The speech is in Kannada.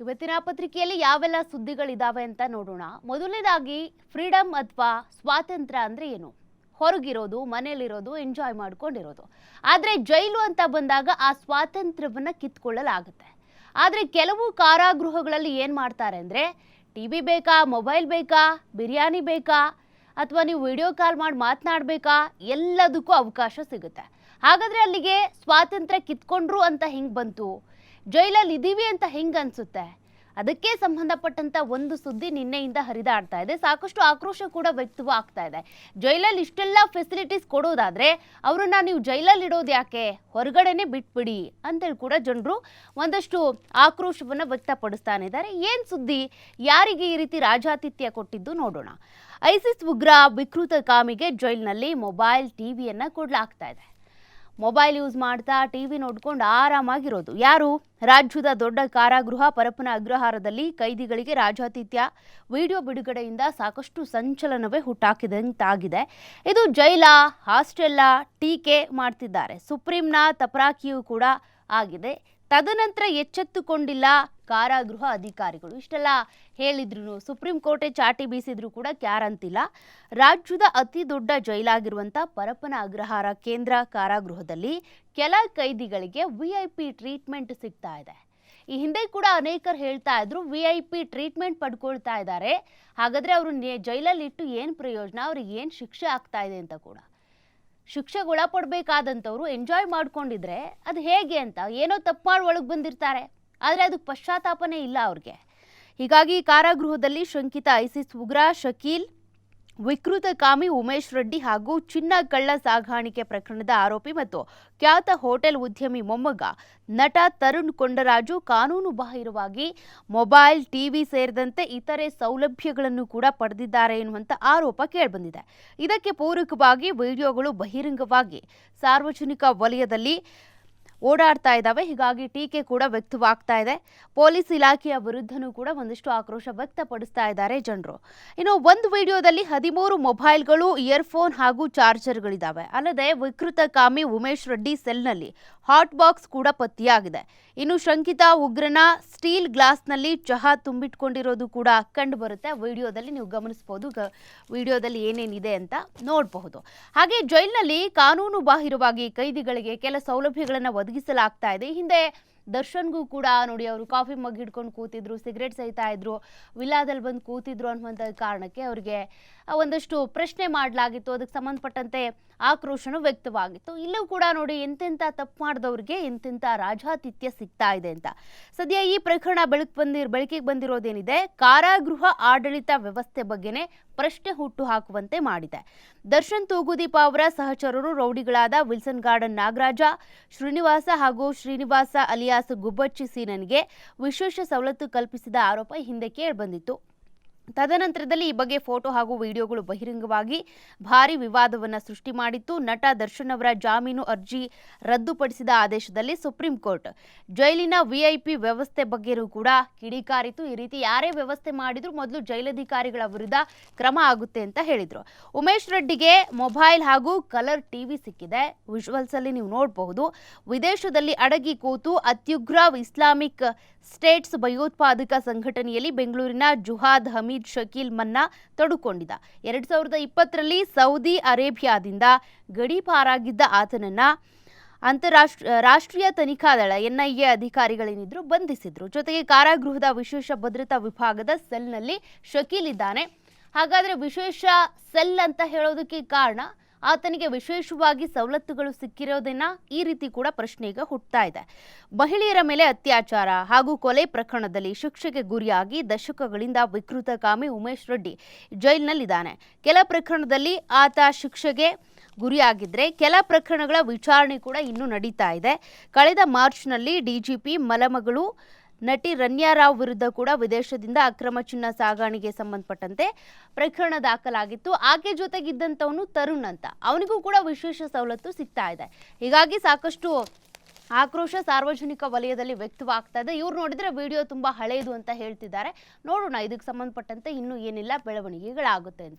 ಇವತ್ತಿನ ಪತ್ರಿಕೆಯಲ್ಲಿ ಯಾವೆಲ್ಲ ಸುದ್ದಿಗಳಿದಾವೆ ಅಂತ ನೋಡೋಣ. ಮೊದಲನೇದಾಗಿ ಫ್ರೀಡಮ್ ಅಥವಾ ಸ್ವಾತಂತ್ರ್ಯ ಅಂದ್ರೆ ಏನು? ಹೊರಗಿರೋದು ಮನೇಲಿರೋದು ಎಂಜಾಯ್ ಮಾಡ್ಕೊಂಡಿರೋದು. ಆದರೆ ಜೈಲು ಅಂತ ಬಂದಾಗ ಆ ಸ್ವಾತಂತ್ರ್ಯವನ್ನ ಕಿತ್ಕೊಳ್ಳಲಾಗುತ್ತೆ. ಆದರೆ ಕೆಲವು ಕಾರಾಗೃಹಗಳಲ್ಲಿ ಏನು ಮಾಡ್ತಾರೆ ಅಂದರೆ, ಟಿ ವಿ ಬೇಕಾ, ಮೊಬೈಲ್ ಬೇಕಾ, ಬಿರಿಯಾನಿ ಬೇಕಾ, ಅಥವಾ ನೀವು ವಿಡಿಯೋ ಕಾಲ್ ಮಾಡಿ ಮಾತನಾಡಬೇಕಾ, ಎಲ್ಲದಕ್ಕೂ ಅವಕಾಶ ಸಿಗುತ್ತೆ. ಹಾಗಾದರೆ ಅಲ್ಲಿಗೆ ಸ್ವಾತಂತ್ರ್ಯ ಕಿತ್ಕೊಂಡ್ರು ಅಂತ ಹೆಂಗ್ ಬಂತು? ಜೈಲಲ್ಲಿ ಇದ್ದೀವಿ ಅಂತ ಹೆಂಗ್ ಅನ್ಸುತ್ತೆ? ಅದಕ್ಕೆ ಸಂಬಂಧಪಟ್ಟಂತ ಒಂದು ಸುದ್ದಿ ನಿನ್ನೆಯಿಂದ ಹರಿದಾಡ್ತಾ ಇದೆ. ಸಾಕಷ್ಟು ಆಕ್ರೋಶ ಕೂಡ ವ್ಯಕ್ತವಾಗ್ತಾ ಇದೆ. ಜೈಲಲ್ಲಿ ಇಷ್ಟೆಲ್ಲ ಫೆಸಿಲಿಟೀಸ್ ಕೊಡೋದಾದ್ರೆ ಅವರನ್ನ ನೀವು ಜೈಲಲ್ಲಿ ಇಡೋದು ಯಾಕೆ? ಹೊರಗಡೆನೆ ಬಿಟ್ಬಿಡಿ ಅಂತೇಳಿ ಕೂಡ ಜನರು ಒಂದಷ್ಟು ಆಕ್ರೋಶವನ್ನು ವ್ಯಕ್ತಪಡಿಸ್ತಾನೆ ಇದ್ದಾರೆ. ಏನು ಸುದ್ದಿ? ಯಾರಿಗೆ ಈ ರೀತಿ ರಾಜಾತಿಥ್ಯ ಕೊಟ್ಟಿದ್ದು ನೋಡೋಣ. ಐಸಿಸ್ ಉಗ್ರ ವಿಕೃತ ಕಾಮಿಗೆ ಜೈಲ್ನಲ್ಲಿ ಮೊಬೈಲ್ ಟಿವಿಯನ್ನ ಕೊಡ್ಲಾಗ್ತಾ ಇದೆ. ಮೊಬೈಲ್ ಯೂಸ್ ಮಾಡ್ತಾ ಟಿವಿ ನೋಡ್ಕೊಂಡು ಆರಾಮಾಗಿರೋದು. ಯಾರು? ರಾಜ್ಯದ ದೊಡ್ಡ ಕಾರಾಗೃಹ ಪರಪ್ಪನ ಅಗ್ರಹಾರದಲ್ಲಿ ಕೈದಿಗಳಿಗೆ ರಾಜಾತಿಥ್ಯ. ವಿಡಿಯೋ ಬಿಡುಗಡೆಯಿಂದ ಸಾಕಷ್ಟು ಸಂಚಲನವೇ ಹುಟ್ಟಾಕಿದಂತಾಗಿದೆ. ಇದು ಜೈಲ ಹಾಸ್ಟೆಲ್ಲ ಟೀಕೆ ಮಾಡ್ತಿದ್ದಾರೆ. ಸುಪ್ರೀಂನ ತಪರಾಕಿಯೂ ಕೂಡ ಆಗಿದೆ. ತದನಂತರ ಎಚ್ಚೆತ್ತುಕೊಂಡಿಲ್ಲ ಕಾರಾಗೃಹ ಅಧಿಕಾರಿಗಳು. ಇಷ್ಟೆಲ್ಲ ಹೇಳಿದ್ರು ಸುಪ್ರೀಂ ಕೋರ್ಟೆ ಚಾಟಿ ಬೀಸಿದ್ರು ಕೂಡ ಕ್ಯಾರಂತಿಲ್ಲ ರಾಜ್ಯದ ಅತಿ ದೊಡ್ಡ ಜೈಲಾಗಿರುವಂಥ ಪರಪ್ಪನ ಅಗ್ರಹಾರ ಕೇಂದ್ರ ಕಾರಾಗೃಹದಲ್ಲಿ ಕೆಲ ಕೈದಿಗಳಿಗೆ ವಿ ಐ ಪಿ ಟ್ರೀಟ್ಮೆಂಟ್ ಸಿಗ್ತಾ ಇದೆ. ಈ ಹಿಂದೆ ಕೂಡ ಅನೇಕರು ಹೇಳ್ತಾ ಇದ್ರು ವಿ ಐ ಪಿ ಟ್ರೀಟ್ಮೆಂಟ್ ಪಡ್ಕೊಳ್ತಾ ಇದ್ದಾರೆ. ಹಾಗಾದ್ರೆ ಅವರು ಜೈಲಲ್ಲಿ ಇಟ್ಟು ಏನು ಪ್ರಯೋಜನ? ಅವ್ರಿಗೆ ಏನು ಶಿಕ್ಷೆ ಆಗ್ತಾ ಇದೆ ಅಂತ ಕೂಡ. ಶಿಕ್ಷೆಗೆ ಒಳಪಡಬೇಕಾದಂಥವ್ರು ಎಂಜಾಯ್ ಮಾಡ್ಕೊಂಡಿದ್ರೆ ಅದು ಹೇಗೆ ಅಂತ, ಏನೋ ತಪ್ಪು ಮಾಡಿ ಒಳಗೆ ಬಂದಿರ್ತಾರೆ. ಆದರೆ ಅದಕ್ಕೆ ಪಶ್ಚಾತ್ತಾಪನೇ ಇಲ್ಲ ಅವ್ರಿಗೆ. ಹೀಗಾಗಿ ಕಾರಾಗೃಹದಲ್ಲಿ ಶಂಕಿತ ಐಸಿಸ್ ಉಗ್ರ ಶಕೀಲ್ ವಿಕೃತ ಕಾಮಿ ಉಮೇಶ್ ರೆಡ್ಡಿ ಹಾಗೂ ಚಿನ್ನ ಕಳ್ಳ ಸಾಗಾಣಿಕೆ ಪ್ರಕರಣದ ಆರೋಪಿ ಮತ್ತು ಖ್ಯಾತ ಹೋಟೆಲ್ ಉದ್ಯಮಿ ಮೊಮ್ಮಗ ನಟ ತರುಣ್ ಕೊಂಡರಾಜು ಕಾನೂನು ಬಾಹಿರವಾಗಿ ಮೊಬೈಲ್, ಟಿವಿ ಸೇರಿದಂತೆ ಇತರೆ ಸೌಲಭ್ಯಗಳನ್ನು ಕೂಡ ಪಡೆದಿದ್ದಾರೆ ಎನ್ನುವಂಥ ಆರೋಪ ಕೇಳಿಬಂದಿದೆ. ಇದಕ್ಕೆ ಪೂರಕವಾಗಿ ವಿಡಿಯೋಗಳು ಬಹಿರಂಗವಾಗಿ ಸಾರ್ವಜನಿಕ ವಲಯದಲ್ಲಿ ಓಡಾಡ್ತಾ ಇದ್ದಾವೆ. ಹೀಗಾಗಿ ಟೀಕೆ ಕೂಡ ವ್ಯಕ್ತವಾಗ್ತಾ ಇದೆ. ಪೊಲೀಸ್ ಇಲಾಖೆಯ ವಿರುದ್ಧನೂ ಕೂಡ ಒಂದಿಷ್ಟು ಆಕ್ರೋಶ ವ್ಯಕ್ತಪಡಿಸ್ತಾ ಇದ್ದಾರೆ ಜನರು. ಇನ್ನು ಒಂದು ವಿಡಿಯೋದಲ್ಲಿ ಹದಿಮೂರು ಮೊಬೈಲ್ಗಳು, ಇಯರ್ಫೋನ್ ಹಾಗೂ ಚಾರ್ಜರ್ಗಳಿದ್ದಾವೆ. ಅಲ್ಲದೆ ವಿಕೃತ ಕಾಮಿ ಉಮೇಶ್ ರೆಡ್ಡಿ ಸೆಲ್ನಲ್ಲಿ ಹಾಟ್ ಬಾಕ್ಸ್ ಕೂಡ ಪತ್ತೆಯಾಗಿದೆ. ಇನ್ನು ಶಂಕಿತ ಉಗ್ರನ ಸ್ಟೀಲ್ ಗ್ಲಾಸ್ನಲ್ಲಿ ಚಹಾ ತುಂಬಿಟ್ಕೊಂಡಿರೋದು ಕೂಡ ಕಂಡು ಬರುತ್ತೆ. ವಿಡಿಯೋದಲ್ಲಿ ನೀವು ಗಮನಿಸಬಹುದು ವಿಡಿಯೋದಲ್ಲಿ ಏನೇನಿದೆ ಅಂತ ನೋಡಬಹುದು. ಹಾಗೆ ಜೈಲಿನಲ್ಲಿ ಕಾನೂನು ಬಾಹಿರವಾಗಿ ಕೈದಿಗಳಿಗೆ ಕೆಲ ಸೌಲಭ್ಯಗಳನ್ನು ಒದಗಿಸಲಾಗ್ತಾ ಇದೆ. ಹಿಂದೆ ದರ್ಶನ್ಗೂ ಕೂಡ ನೋಡಿ ಅವರು ಕಾಫಿ ಮಗ್ ಹಿಡ್ಕೊಂಡು ಕೂತಿದ್ರು, ಸಿಗರೇಟ್ ಸಹಿತ ಇದ್ರು ವಿಲಾದಲ್ಲಿ ಬಂದು ಕೂತಿದ್ರು ಅನ್ನುವಂಥ ಕಾರಣಕ್ಕೆ ಅವರಿಗೆ ಒಂದಷ್ಟು ಪ್ರಶ್ನೆ ಮಾಡಲಾಗಿತ್ತು. ಅದಕ್ಕೆ ಸಂಬಂಧಪಟ್ಟಂತೆ ಆಕ್ರೋಶನೂ ವ್ಯಕ್ತವಾಗಿತ್ತು. ಇಲ್ಲೂ ಕೂಡ ನೋಡಿ ಎಂತೆಂಥ ತಪ್ಪು ಮಾಡಿದವ್ರಿಗೆ ಎಂತೆಂಥ ರಾಜಾತಿಥ್ಯ ಸಿಗ್ತಾ ಇದೆ ಅಂತ. ಸದ್ಯ ಈ ಪ್ರಕರಣ ಬೆಳಕು ಬಂದಿರ್, ಬೆಳಕಿಗೆ ಬಂದಿರೋದೇನಿದೆ, ಕಾರಾಗೃಹ ಆಡಳಿತ ವ್ಯವಸ್ಥೆ ಬಗ್ಗೆನೇ ಪ್ರಶ್ನೆ ಹುಟ್ಟು ಹಾಕುವಂತೆ ಮಾಡಿದೆ. ದರ್ಶನ್ ತೂಗುದೀಪ ಅವರ ಸಹಚರರು ರೌಡಿಗಳಾದ ವಿಲ್ಸನ್ ಗಾರ್ಡನ್ ನಾಗರಾಜ, ಶ್ರೀನಿವಾಸ ಹಾಗೂ ಶ್ರೀನಿವಾಸ ಅಲಿಯಾಸ್ ಗುಬ್ಬಚ್ಚಿ ಸೀನನ್ಗೆ ವಿಶೇಷ ಸವಲತ್ತು ಕಲ್ಪಿಸಿದ ಆರೋಪ ಹಿಂದೆ ಕೇಳಿಬಂದಿತ್ತು ತದನಂತರದಲ್ಲಿ ಈ ಬಗ್ಗೆ ಫೋಟೋ ಹಾಗೂ ವಿಡಿಯೋಗಳು ಬಹಿರಂಗವಾಗಿ ಭಾರಿ ವಿವಾದವನ್ನು ಸೃಷ್ಟಿ ಮಾಡಿತ್ತು. ನಟ ದರ್ಶನ್ ಅವರ ಜಾಮೀನು ಅರ್ಜಿ ರದ್ದುಪಡಿಸಿದ ಆದೇಶದಲ್ಲಿ ಸುಪ್ರೀಂ ಕೋರ್ಟ್ ಜೈಲಿನ ವಿಐಪಿ ವ್ಯವಸ್ಥೆ ಬಗ್ಗೆಯೂ ಕೂಡ ಕಿಡಿಕಾರಿತು. ಈ ರೀತಿ ಯಾರೇ ವ್ಯವಸ್ಥೆ ಮಾಡಿದ್ರು ಮೊದಲು ಜೈಲಧಿಕಾರಿಗಳ ವಿರುದ್ಧ ಕ್ರಮ ಆಗುತ್ತೆ ಅಂತ ಹೇಳಿದರು. ಉಮೇಶ್ ರೆಡ್ಡಿಗೆ ಮೊಬೈಲ್ ಹಾಗೂ ಕಲರ್ ಟಿವಿ ಸಿಕ್ಕಿದೆ. ವಿಜುವಲ್ಸ್ ಅಲ್ಲಿ ನೀವು ನೋಡಬಹುದು. ವಿದೇಶದಲ್ಲಿ ಅಡಗಿ ಕೂತು ಅತ್ಯುಗ್ರ ಇಸ್ಲಾಮಿಕ್ ಸ್ಟೇಟ್ಸ್ ಭಯೋತ್ಪಾದಕ ಸಂಘಟನೆಯಲ್ಲಿ ಬೆಂಗಳೂರಿನ ಜುಹಾದ್ ಹಮೀದ್ ಶಕೀಲ್ ಮನ್ನಾ ತಡುಕೊಂಡಿದ ಎರಡ್ ಸಾವಿರದ ಇಪ್ಪತ್ತರಲ್ಲಿ ಸೌದಿ ಅರೇಬಿಯಾದಿಂದ ಗಡೀಪಾರಾಗಿದ್ದ ಆತನನ್ನ ಅಂತಾರಾಷ್ಟ್ರ, ರಾಷ್ಟ್ರೀಯ ತನಿಖಾ ದಳ, ಎನ್ಐಎ ಅಧಿಕಾರಿಗಳೇನಿದ್ರು ಬಂಧಿಸಿದ್ರು. ಜೊತೆಗೆ ಕಾರಾಗೃಹದ ವಿಶೇಷ ಭದ್ರತಾ ವಿಭಾಗದ ಸೆಲ್ನಲ್ಲಿ ಶಕೀಲ್ ಇದ್ದಾನೆ. ಹಾಗಾದ್ರೆ ವಿಶೇಷ ಸೆಲ್ ಅಂತ ಹೇಳೋದಕ್ಕೆ ಕಾರಣ ಆತನಿಗೆ ವಿಶೇಷವಾಗಿ ಸವಲತ್ತುಗಳು ಸಿಕ್ಕಿರೋದನ್ನ ಈ ರೀತಿ ಕೂಡ ಪ್ರಶ್ನೆ ಈಗ ಹುಟ್ಟತಾ ಇದೆ. ಮಹಿಳೆಯರ ಮೇಲೆ ಅತ್ಯಾಚಾರ ಹಾಗೂ ಕೊಲೆ ಪ್ರಕರಣದಲ್ಲಿ ಶಿಕ್ಷೆಗೆ ಗುರಿಯಾಗಿ ದಶಕಗಳಿಂದ ವಿಕೃತ ಕಾಮಿ ಉಮೇಶ್ ರೆಡ್ಡಿ ಜೈಲಿನಲ್ಲಿದ್ದಾನೆ. ಕೆಲ ಪ್ರಕರಣದಲ್ಲಿ ಆತ ಶಿಕ್ಷೆಗೆ ಗುರಿಯಾಗಿದ್ರೆ ಕೆಲ ಪ್ರಕರಣಗಳ ವಿಚಾರಣೆ ಕೂಡ ಇನ್ನೂ ನಡೀತಾ ಇದೆ. ಕಳೆದ ಮಾರ್ಚ್ನಲ್ಲಿ ಡಿಜಿಪಿ ಮಲಮಗಳು ನಟಿ ರನ್ಯಾರಾವ್ ವಿರುದ್ಧ ಕೂಡ ವಿದೇಶದಿಂದ ಅಕ್ರಮ ಚಿನ್ನ ಸಾಗಾಣಿಗೆ ಸಂಬಂಧಪಟ್ಟಂತೆ ಪ್ರಕರಣ ದಾಖಲಾಗಿತ್ತು. ಆಕೆ ಜೊತೆಗಿದ್ದಂಥವನು ತರುಣ್ ಅಂತ. ಅವನಿಗೂ ಕೂಡ ವಿಶೇಷ ಸವಲತ್ತು ಸಿಗ್ತಾ ಇದೆ. ಹೀಗಾಗಿ ಸಾಕಷ್ಟು ಆಕ್ರೋಶ ಸಾರ್ವಜನಿಕ ವಲಯದಲ್ಲಿ ವ್ಯಕ್ತವಾಗ್ತಾ ಇದೆ. ಇವ್ರು ನೋಡಿದ್ರೆ ವಿಡಿಯೋ ತುಂಬಾ ಹಳೆಯದು ಅಂತ ಹೇಳ್ತಿದ್ದಾರೆ. ನೋಡೋಣ, ಇದಕ್ಕೆ ಸಂಬಂಧಪಟ್ಟಂತೆ ಇನ್ನೂ ಏನಿಲ್ಲ, ಬೆಳವಣಿಗೆಗಳಾಗುತ್ತೆ ಅಂತ.